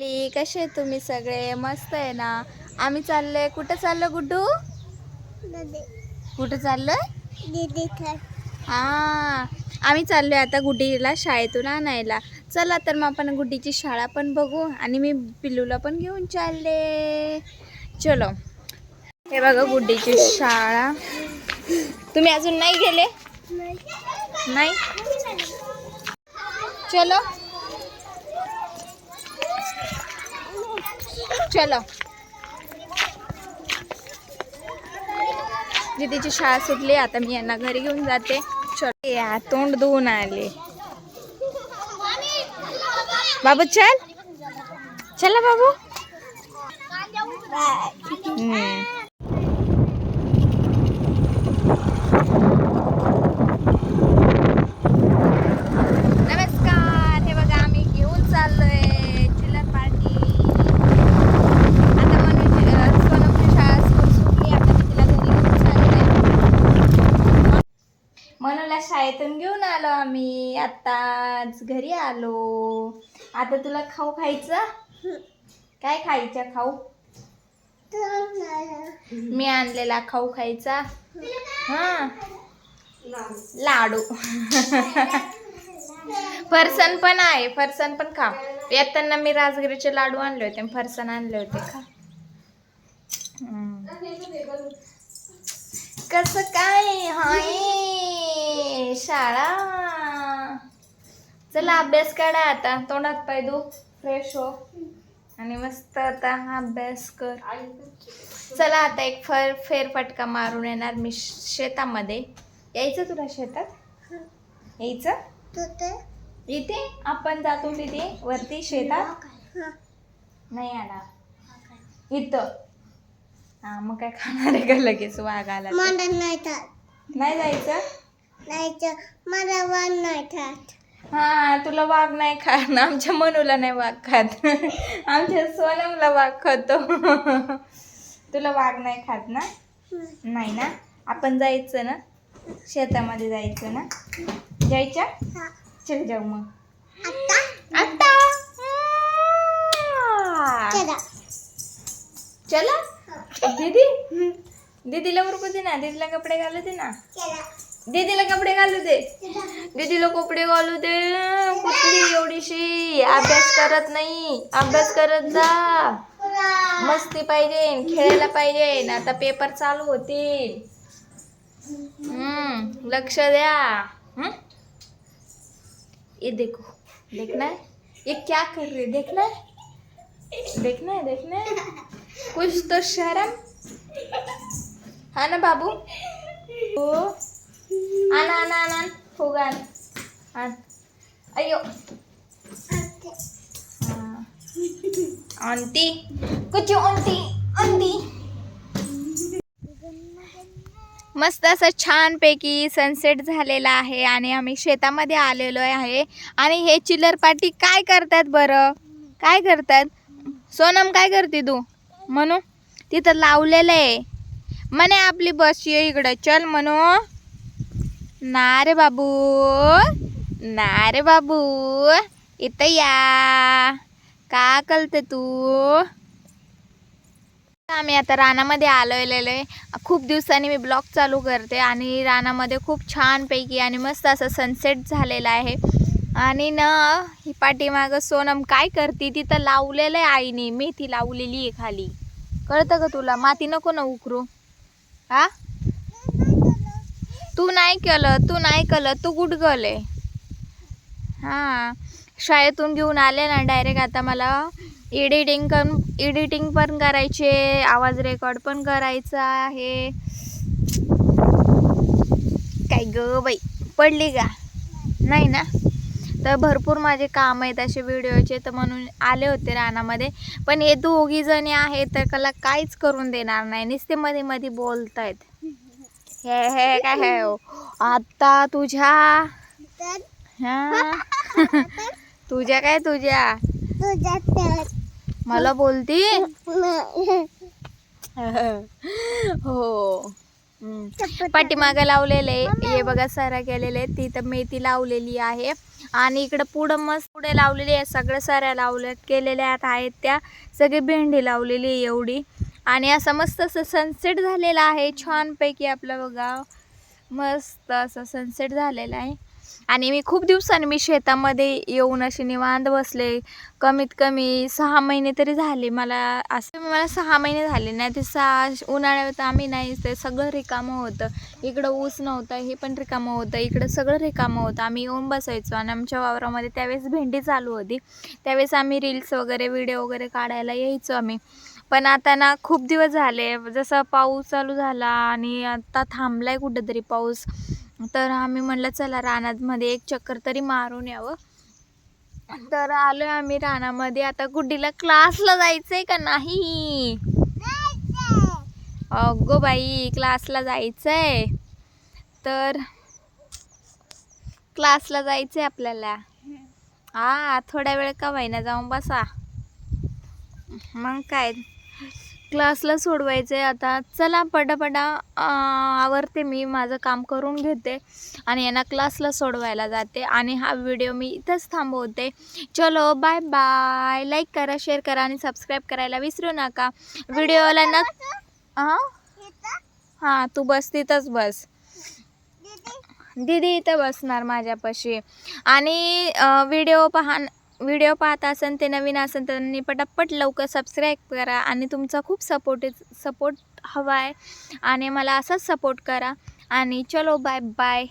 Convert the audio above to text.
ली कसे आहे तुम्ही सगळे? मस्त आहे ना? आम्ही चाललोय. कुठं चाललो गुड्डू? कुठं चाललोय? हा. आम्ही चाललोय आता गुड्डीला शाळेतून आणायला. चला तर मग आपण गुड्डीची शाळा पण बघू आणि मी पिल्लूला पण घेऊन चालले. चलो. हे बघा गुड्डीची शाळा. तुम्ही अजून नाही गेले? नाही? चलो. चलो. दीदीची शाळा सुटली आता मी यांना घरी घेऊन जाते. चल या तोंड धुवून आले. बाबू चल. चला बाबू हम्म. नमस्कार हे बघा आम्ही घेऊन चाललोय चिल्लर पार्टी आता म्हणून सोनमची शाळा स्कूल सुटली आता मी तिला घरी घेऊन चाललोय मनूला शाळेतून घेऊन आलो आम्ही आत्ताच? घरी आलो. आता तुला खाऊ खायचं? काय खायचं खाऊ? मी आणलेला खाऊ खायचा. हा. लाडू. फरसन पण आहे. फरसन पण खा. येताना मी राजगिरीचे लाडू आणले होते फरसन आणले होते. खा. कसं काय? हाय. शाळा. चला अभ्यास काढा आता. तोंडात पाय दू फ्रेश हो. आणि मस्त आता अभ्यास कर. चला आता एक फर फेरफटका मारून येणार मी शेतामध्ये. यायचं तुला शेतात? यायचं? इथे? आपण जातो तिथे? वरती शेतात? नाही आला इथं. हा मग काय खाणार आहे का लगेच? वाघ आला? नाही जायचं? हा तुला वाघ नाही खात. आमच्या मनूला नाही वाघ खात. आमच्या सोनमला वाघ खातो. तुला वाघ नाही खात ना? नाही ना? आपण जायचं ना? शेतामध्ये जायचं ना? जायच्या? चल जाऊ मग. आता चला. दीदी? दीदीला उरकू दे ना. दीदीला कपडे घालू दे ना. दीदीला कपडे घालू दे. दीदीला कपडे घालू दे. कुठली एवढीशी. अभ्यास करत नाही. अभ्यास करत जा. मस्ती पाहिजे खेळायला पाहिजे. आता पेपर चालू होतील. हम्म लक्ष द्या. हम्म? ये देखो. देखना है? ये क्या कर रही? देखना है? देखना है देखना है? कुछ तो शर्म। हा ना बाबू? आना अयो आंटी कुछ आंटी आंटी मस्त असं छानपैकी सनसेट झालेला आहे आणि आम्ही शेतामध्ये आलेलो आहे. आणि हे चिल्लर पाटी काय करतात बरं? काय करतात? सोनम काय करते तू? म्हणू तिथं लावलेलं आहे. म्हणे आपली बस ये इकडं. चल म्हणू ना रे बाबू ना रे बाबू इथं या का कळते तू आम्ही आता रानामध्ये आलेलो आहे खूप दिवसांनी मी ब्लॉग चालू करते आणि रानामध्ये खूप छानपैकी आणि मस्त असं सनसेट झालेला आहे. आणि ना ही पाठीमागं सोनम काय करते तिथं लावलेलं आहे आईने. मेथी लावलेली आहे खाली. कळतं का तुला? माती नको ना उकरू. हा? तू नाही केलं तू नाही केलं तू गुडगल आहे हां. शाळेतून घेऊन आले ना डायरेक्ट आता मला एडिटिंग कर एडिटिंग पण करायचे आवाज रेकॉर्ड पण करायचा आहे. काय ग बाई पडली का? नाही ना? तर भरपूर माझे काम आहेत असे व्हिडिओचे तर म्हणून आले होते रानामध्ये. पण हे दोघी जणी आहेत तर कला काहीच करून देणार नाही. नुसते मध्ये मध्ये बोलतायत. हे हे काय हे. आता तुझ्या हा? तुझ्या काय तुझ्या? मला बोलती? हो. पाठीमागं लावलेले. हे बघा सरा केलेले तिथं मेथी लावलेली आहे. आणि इकडं पुढं मस्त पुढे लावलेली आहे. सगळ्या साऱ्या लावल्या केलेल्या आहेत त्या. सगळी भेंडी लावलेली आहे एवढी. आणि असं मस्त असं सनसेट झालेला आहे. छानपैकी आपलं बघा. मस्त असं सनसेट झालेला आहे. आणि मी खूप दिवसांनी मी शेतामध्ये येऊन अशी निवांत बसले. कमीत कमी सहा महिने तरी झाले मला असं. मला सहा महिने झाले नाही ते सहा उन्हाळ्यात आम्ही नाही ते सगळं रिकामं होतं. इकडं ऊस नव्हतं हे पण रिकामं होतं. इकडं सगळं रिकामं होतं. आम्ही येऊन बसायचो आणि आमच्या वावरामध्ये त्यावेळेस भेंडी चालू होती. त्यावेळेस आम्ही रील्स वगैरे व्हिडिओ वगैरे काढायला यायचो आम्ही. पण आता ना खूप दिवस झाले. जसं पाऊस चालू झाला आणि आता थांबलाय कुठंतरी पाऊस तर आम्ही म्हणलं चला रानामध्ये एक चक्कर तरी मारून यावं. तर आलोय आम्ही रानामध्ये. आता गुड्डीला क्लासला जायचंय का नाही? अगो बाई क्लासला जायचंय. तर क्लासला जायचंय आपल्याला. हा थोड्या वेळ का ना जाऊन बसा. मग काय? क्लासला सोडवायचं. आहे आता चला पटापटा आवरते मी माझं काम करून घेते आणि यांना क्लासला सोडवायला जाते आणि हा व्हिडिओ मी इथंच थांबवते. चलो बाय बाय लाईक करा शेअर करा आणि सबस्क्राईब करायला विसरू नका. व्हिडिओला न हां हां तू बस तिथंच बस. दीदी. इथं बसणार माझ्यापाशी. आणि व्हिडिओ पहा व्हिडिओ पाहत असेल ते नवीन असेल तर त्यांनी पटापट लवकर सबस्क्राईब करा आणि तुमचा खूप सपोर्ट सपोर्ट हवा आहे. आणि मला असाच सपोर्ट करा. आणि चलो बाय बाय